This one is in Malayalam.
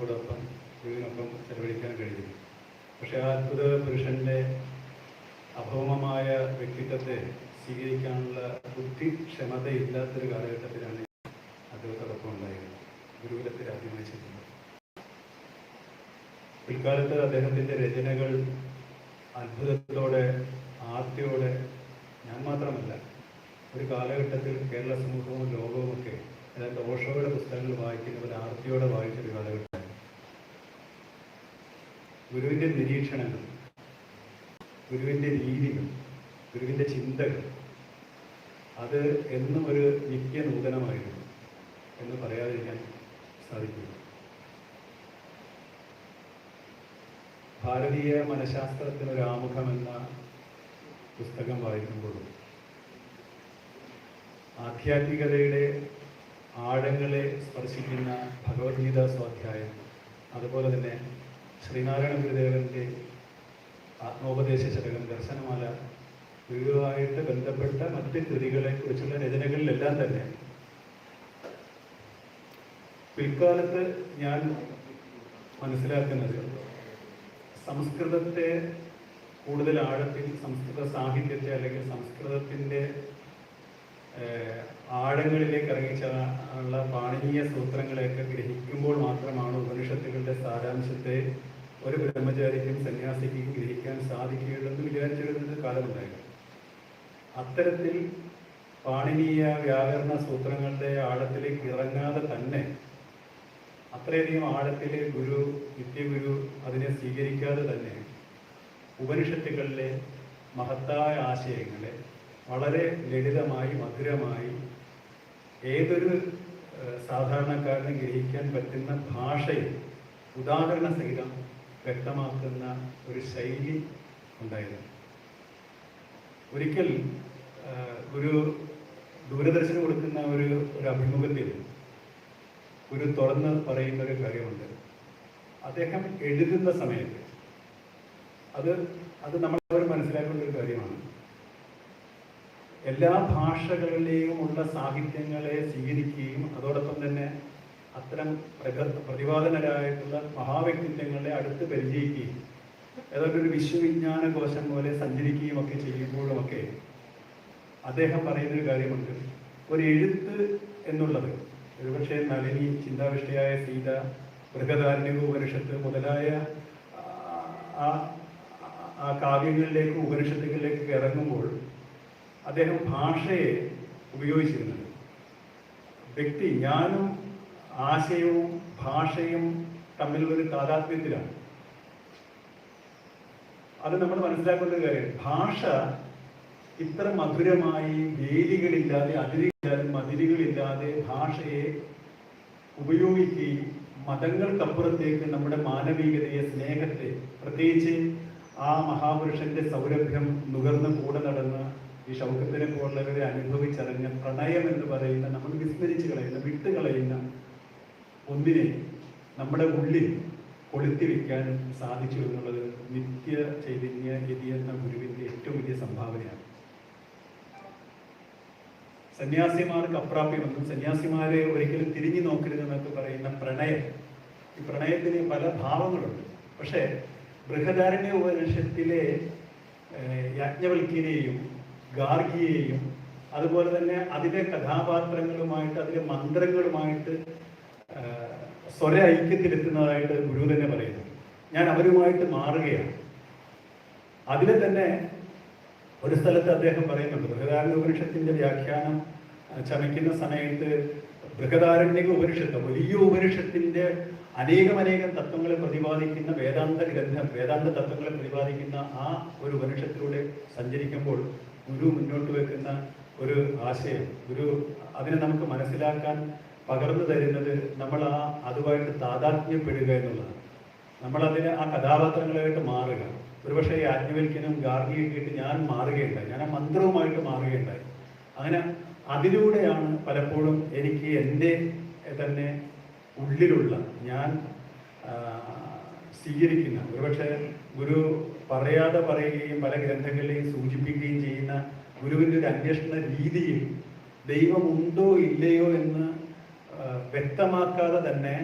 ഗുരുവോടൊപ്പം ഗുരുവിനൊപ്പം ചെലവഴിക്കാൻ കഴിയും പക്ഷെ ആ അത്ഭുത പുരുഷന്റെ അഭൗമമായ വ്യക്തിത്വത്തെ സ്വീകരിക്കാനുള്ള ബുദ്ധി ക്ഷമതയില്ലാത്തൊരു കാലഘട്ടത്തിലാണ് അദ്ദേഹത്തോടൊപ്പം ഉണ്ടായിരുന്നത്. ഗുരുകുലത്തിൽ ചെല്ലുന്നത് പിൽക്കാലത്ത് അദ്ദേഹത്തിന്റെ രചനകൾ അത്ഭുതത്തോടെ ആർത്തിയോടെ ഞാൻ മാത്രമല്ല ഒരു കാലഘട്ടത്തിൽ കേരള സമൂഹവും ലോകവും ഒക്കെ അതായത് ഓഷോയുടെ പുസ്തകങ്ങൾ വായിക്കുന്നവർ ആർത്തിയോടെ വായിച്ചൊരു കാലഘട്ടമാണ് ഗുരുവിന്റെ നിരീക്ഷണങ്ങൾ ഗുരുവിന്റെ രീതികൾ ഗുരുവിന്റെ ചിന്തകൾ അത് എന്നും ഒരു നിത്യ നൂതനമായിരുന്നു എന്ന് പറയാതിരിക്കാൻ സാധിക്കില്ല. ഭാരതീയ മനഃശാസ്ത്രത്തിനൊരു ആമുഖം എന്ന പുസ്തകം വായിക്കുമ്പോഴും ആധ്യാത്മികതയുടെ ആഴങ്ങളെ സ്പർശിക്കുന്ന ഭഗവത്ഗീത സ്വാധ്യായം അതുപോലെ തന്നെ ശ്രീനാരായണ ഗുരുദേവന്റെ ആത്മോപദേശ ശതകം ദർശനമാല ഇവയുമായിട്ട് ബന്ധപ്പെട്ട മറ്റ് കൃതികളെ കുറിച്ചുള്ള രചനകളിലെല്ലാം തന്നെ. പിൽക്കാലത്ത് ഞാൻ മനസ്സിലാക്കുന്നത് സംസ്കൃതത്തെ കൂടുതൽ ആഴത്തിൽ സംസ്കൃത സാഹിത്യത്തെ അല്ലെങ്കിൽ സംസ്കൃതത്തിന്റെ ആഴങ്ങളിലേക്ക് ഇറങ്ങിച്ചുള്ള പാണനീയ സൂത്രങ്ങളെയൊക്കെ ഗ്രഹിക്കുമ്പോൾ മാത്രമാണ് ഉപനിഷത്തുകളുടെ സാരാംശത്തെ ഒരു ബ്രഹ്മചാരിക്കും സന്യാസിക്കും ഗ്രഹിക്കാൻ സാധിക്കുകയുള്ളൂ എന്ന് വിചാരിച്ചിരുന്നത് കാലമുണ്ടായിരുന്നു. അത്തരത്തിൽ പാണിനീയ വ്യാകരണ സൂത്രങ്ങളുടെ ആഴത്തിലേക്ക് ഇറങ്ങാതെ തന്നെ അത്രയധികം ആഴത്തിൽ ഗുരു നിത്യഗുരു അതിനെ സ്വീകരിക്കാതെ തന്നെ ഉപനിഷത്തുകളിലെ മഹത്തായ ആശയങ്ങളെ വളരെ ലളിതമായി മധുരമായി ഏതൊരു സാധാരണക്കാരന് ഗ്രഹിക്കാൻ പറ്റുന്ന ഭാഷയിൽ ഉദാഹരണ സഹിതം വ്യക്തമാക്കുന്ന ഒരു ശൈലി ഉണ്ടായിരുന്നു. ഒരിക്കൽ ഒരു ദൂരദർശന് കൊടുക്കുന്ന ഒരു ഒരു അഭിമുഖത്തിൽ ഒരു തുറന്ന് പറയുന്ന ഒരു കാര്യമുണ്ട്. അദ്ദേഹം എഴുതുന്ന സമയത്ത് അത് അത് നമ്മളവർ മനസ്സിലാക്കേണ്ട ഒരു കാര്യമാണ്. എല്ലാ ഭാഷകളിലെയും ഉള്ള സാഹിത്യങ്ങളെ സ്വീകരിക്കുകയും അതോടൊപ്പം തന്നെ അത്തരം പ്രതിപാദനരായിട്ടുള്ള മഹാവ്യക്തിത്വങ്ങളെ അടുത്ത് പരിചയിക്കുകയും ഏതാണ്ട് ഒരു വിശ്വവിജ്ഞാന കോശം പോലെ സഞ്ചരിക്കുകയും ഒക്കെ ചെയ്യുമ്പോഴുമൊക്കെ അദ്ദേഹം പറയുന്നൊരു കാര്യമുണ്ട്. ഒരു എഴുത്ത് എന്നുള്ളത് ഒരുപക്ഷെ നളിനി ചിന്താവിഷ്ടയായ സീത ബൃഹദാരണ്യ ഉപനിഷത്ത് മുതലായ ആ കാവ്യങ്ങളിലേക്ക് ഉപനിഷത്തുകളിലേക്ക് ഇറങ്ങുമ്പോൾ അദ്ദേഹം ഭാഷയെ ഉപയോഗിച്ചിരുന്നത്. വ്യക്തി ഞാനും ആശയവും ഭാഷയും തമ്മിലുള്ളൊരു താതാത്മ്യത്തിലാണ് അത് നമ്മൾ മനസ്സിലാക്കേണ്ട കാര്യം. ഭാഷ ഇത്ര മധുരമായി വേലികളില്ലാതെ അതിരുകളില്ലാതെ മതിലുകളില്ലാതെ ഭാഷയെ ഉപയോഗിക്കുകയും മതങ്ങൾക്കപ്പുറത്തേക്ക് നമ്മുടെ മാനവികതയെ സ്നേഹത്തെ പ്രത്യേകിച്ച് ആ മഹാപുരുഷന്റെ സൗരഭ്യം നുകർന്ന് കൂടെ നടന്ന് ഈ ഷൗക്കത്തിനെ പോലുള്ളവരെ അനുഭവിച്ചറിഞ്ഞ പ്രണയം എന്ന് പറയുന്ന നമ്മൾ വിസ്മരിച്ച് കളയുന്ന വിട്ടുകളയുന്ന ഒന്നിനെ നമ്മുടെ ഉള്ളിൽ കൊളുത്തി വെക്കാൻ സാധിച്ചു എന്നുള്ളത് നിത്യ ചൈതന്യ ഗതി എന്ന ഗുരുവിന്റെ ഏറ്റവും വലിയ സംഭാവനയാണ്. സന്യാസിമാർക്ക് അപ്രാപ്യമെന്നും സന്യാസിമാരെ ഒരിക്കലും തിരിഞ്ഞു നോക്കരുതെന്നൊക്കെ പറയുന്ന പ്രണയം. ഈ പ്രണയത്തിന് പല ഭാവങ്ങളുണ്ട്. പക്ഷേ ബൃഹദാരണ്യ ഉപനിഷത്തിലെ യാജ്ഞവൽക്കിനെയും ഗാർഗിയെയും അതുപോലെ തന്നെ അതിലെ കഥാപാത്രങ്ങളുമായിട്ട് അതിലെ മന്ത്രങ്ങളുമായിട്ട് സ്വര ഐക്യത്തിലെത്തുന്നതായിട്ട് ഗുരു തന്നെ പറയുന്നു. ഞാൻ അവരുമായിട്ട് മാറുകയാണ്. അതിൽ തന്നെ ഒരു സ്ഥലത്ത് അദ്ദേഹം പറയുന്നുണ്ട് ബൃഹദാരണ്യ ഉപനിഷത്തിന്റെ വ്യാഖ്യാനം ചമയ്ക്കുന്ന സമയത്ത് ബൃഹദാരണ്യക ഉപനിഷത്ത് വലിയ ഉപനിഷത്തിന്റെ അനേകം അനേകം തത്വങ്ങളെ പ്രതിപാദിക്കുന്ന വേദാന്ത ഗ്രന്ഥം വേദാന്ത തത്വങ്ങളെ പ്രതിപാദിക്കുന്ന ആ ഒരു ഉപനിഷത്തിലൂടെ സഞ്ചരിക്കുമ്പോൾ ഗുരു മുന്നോട്ട് വെക്കുന്ന ഒരു ആശയം. ഗുരു അതിനെ നമുക്ക് മനസ്സിലാക്കാൻ പകർന്നു തരുന്നത് നമ്മൾ ആ അതുമായിട്ട് താതാത്മ്യപ്പെടുക എന്നുള്ളതാണ്. നമ്മൾ അതിന് ആ കഥാപാത്രങ്ങളായിട്ട് മാറുക. ഒരുപക്ഷെ ഈ ആജ്ഞവൽക്കനും ഗാർഗിയൊക്കെ ആയിട്ട് ഞാൻ മാറുകയുണ്ടായി. ഞാൻ ആ മന്ത്രവുമായിട്ട് മാറുകയുണ്ടായി. അങ്ങനെ അതിലൂടെയാണ് പലപ്പോഴും എനിക്ക് എന്റെ തന്നെ ഉള്ളിലുള്ള ഞാൻ സ്വീകരിക്കുന്ന. ഒരുപക്ഷെ ഗുരു പറയാതെ പറയുകയും പല ഗ്രന്ഥങ്ങളിലെയും സൂചിപ്പിക്കുകയും ചെയ്യുന്ന ഗുരുവിന്റെ ഒരു അന്വേഷണ രീതിയിൽ ദൈവമുണ്ടോ ഇല്ലയോ എന്ന് വ്യക്തമാക്കാതെ തന്നെ